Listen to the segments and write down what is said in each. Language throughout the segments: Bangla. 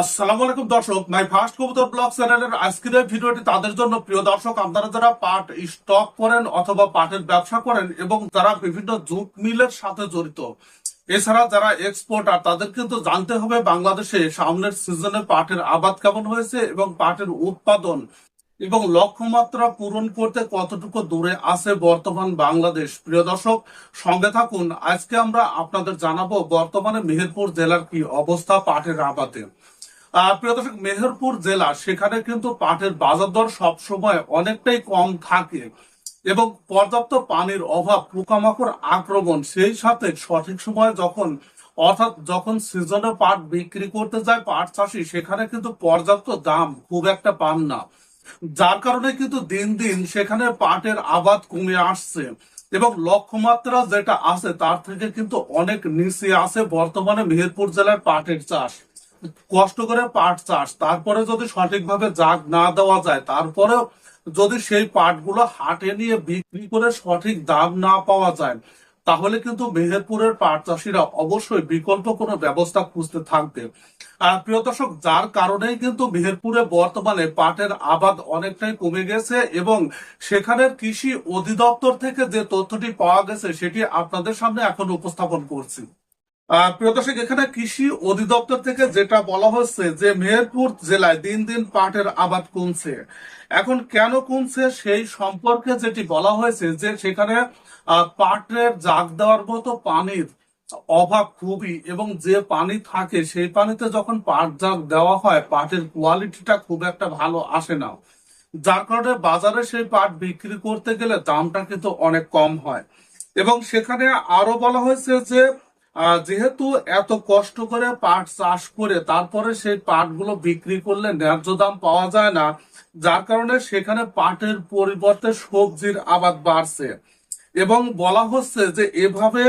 আসসালামু আলাইকুম দর্শক মাই ফার্স্ট কবুতর ব্লগ চ্যানেলের আজকের এই ভিডিওটি তাদের জন্য প্রিয় দর্শক, আপনারা যারা পাট স্টক করেন অথবা পাটের ব্যবসা করেন এবং যারা বিভিন্ন জুট মিলের সাথে জড়িত, এছাড়া যারা এক্সপোর্টার তাদের কিন্তু জানতে হবে বাংলাদেশে সামনের সিজনে পাটের আবাদ কেমন হয়েছে এবং পাটের উৎপাদন এবং লক্ষ্যমাত্রা পূরণ করতে কতটুকু দূরে আছে বর্তমান বাংলাদেশ। প্রিয় দর্শক, সঙ্গে থাকুন, আজকে আমরা আপনাদের জানাব বর্তমানে মেহেরপুর জেলার কি অবস্থা পাটের আবাদে। প্রিয় দর্শক, মেহেরপুর জেলা, সেখানে কিন্তু পাটের বাজার দর সবসময় অনেকটাই কম থাকে এবং পর্যাপ্ত পানির অভাব, পোকামাকড় আক্রমণ, সেই সাথে সঠিক সময়ে যখন, অর্থাৎ যখন সিজনে পাট বিক্রি করতে যায় পাট চাষি, সেখানে কিন্তু পর্যাপ্ত দাম খুব একটা পান না। যার কারণে কিন্তু দিন দিন সেখানে পাটের আবাদ কমে আসছে এবং লক্ষ্যমাত্রা যেটা আছে, তার থেকে কিন্তু অনেক নিচে আছে বর্তমানে মেহেরপুর জেলার পাটের চাষ। কষ্ট করে পাট চাষ তারপরে যদি সঠিকভাবে জাগ না দেওয়া যায় তারপরেও যদি সেই পাটগুলো হাটে নিয়ে বিক্রি করে সঠিক দাম না পাওয়া যায় তাহলে কিন্তু মেহেরপুরের পাট চাষিরা অবশ্যই বিকল্প কোনো ব্যবস্থা খুঁজতে থাকবে। আহ, প্রিয় দর্শক যার কারণেই কিন্তু মেহেরপুরে বর্তমানে পাটের আবাদ অনেকটাই কমে গেছে এবং সেখানের কৃষি অধিদপ্তর থেকে যে তথ্যটি পাওয়া গেছে সেটি আপনাদের সামনে এখন উপস্থাপন করছি। প্রিয় দর্শক, এখানে কৃষি অধিদপ্তর থেকে যেটা বলা হচ্ছে যে মেহেরপুর জেলায় দিন দিন পাটের আবাদ কমছে। এখন কেন কমছে সেই সম্পর্কে যেটি বলা হয়েছে যে সেখানে পাটের জাগ দেওয়ার মতো পানির অভাব খুবই এবং যে পানি থাকে সেই পানিতে যখন পাট জাগ দেওয়া হয়, পাটের কোয়ালিটিটা খুব একটা ভালো আসে না। যার কারণে বাজারে সেই পাট বিক্রি করতে গেলে দামটা কিন্তু অনেক কম হয়। এবং সেখানে আরও বলা হয়েছে যে যেহেতু এত কষ্ট করে পাট চাষ করে তারপরে সেই পাটগুলো বিক্রি করলে ন্যায্য দাম পাওয়া যায় না, যার কারণে সেখানে পাটের পরিবর্তে সবজির আবাদ বাড়ছে। এবং বলা হচ্ছে যে এভাবে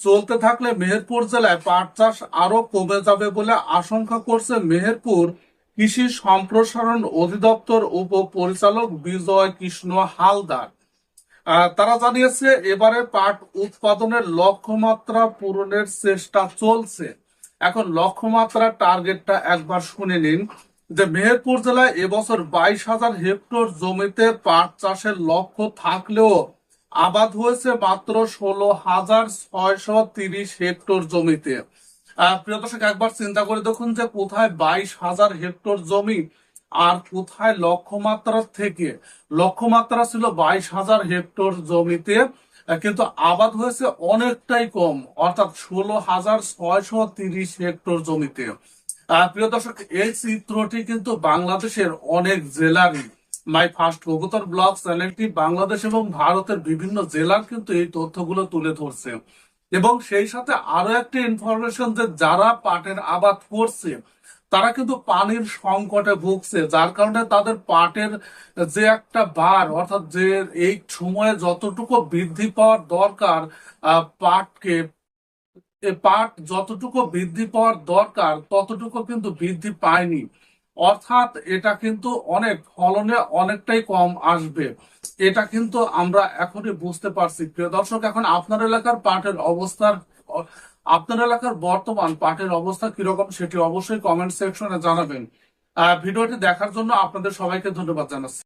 চলতে থাকলে মেহেরপুর জেলায় পাট চাষ আরও কমে যাবে বলে আশঙ্কা করছে মেহেরপুর কৃষি সম্প্রসারণ অধিদপ্তর উপ পরিচালক বিজয় কৃষ্ণ হালদার। তারা জানিয়েছে, এবারে পাট উৎপাদনের লক্ষ্যমাত্রা পূরণের চেষ্টা চলছে। এখন লক্ষ্যমাত্রা টার্গেটটা একবার শুনে নিন যে মেহেরপুর জেলায় এবছর বাইশ হাজার হেক্টর জমিতে পাট চাষের লক্ষ্য থাকলেও আবাদ হয়েছে মাত্র ষোলো হাজার ছয়শো তিরিশ হেক্টর জমিতে। প্রিয় দর্শক, একবার চিন্তা করে দেখুন যে কোথায় বাইশ হাজার হেক্টর জমি আর কোথায় লক্ষ্যমাত্রার থেকে? লক্ষ্যমাত্রা ছিল বাইশ হাজার হেক্টর জমিতে, কিন্তু আবাদ হয়েছে অনেকটাই কম, অর্থাৎ ষোলো হাজার ছয়শো তিরিশ হেক্টর জমিতে। প্রিয় দর্শক, এই চিত্রটি কিন্তু বাংলাদেশের অনেক জেলারই মাই ফার্স্ট কবুতর ব্লগ চ্যানেলটি বাংলাদেশ এবং ভারতের বিভিন্ন জেলার কিন্তু এই তথ্যগুলো তুলে ধরছে। এবং সেই সাথে আরও একটি ইনফরমেশন যে যারা পাটের আবাদ করছে তারা কিন্তু পানির সংকটে ভুগছে, যার কারণে তাদের পাটের যে একটা বার অর্থাৎ যে এই সময়ে যতটুকু বৃদ্ধি পাওয়ার দরকার পাটকে পাট যতটুকু বৃদ্ধি পাওয়ার দরকার, ততটুকু কিন্তু বৃদ্ধি পায়নি। অর্থাৎ এটা কিন্তু অনেক, ফলনে অনেকটাই কম আসবে। এটা কিন্তু আমরা এখনই বুঝতে পারছি। প্রিয় দর্শক, এখন আপনার এলাকার পাটের অবস্থার আপনার এলাকার বর্তমান পাটের অবস্থা কীরকম সেটি অবশ্যই কমেন্ট সেকশনে জানাবেন। ভিডিওটি দেখার জন্য আপনাদের সবাইকে ধন্যবাদ জানাচ্ছি।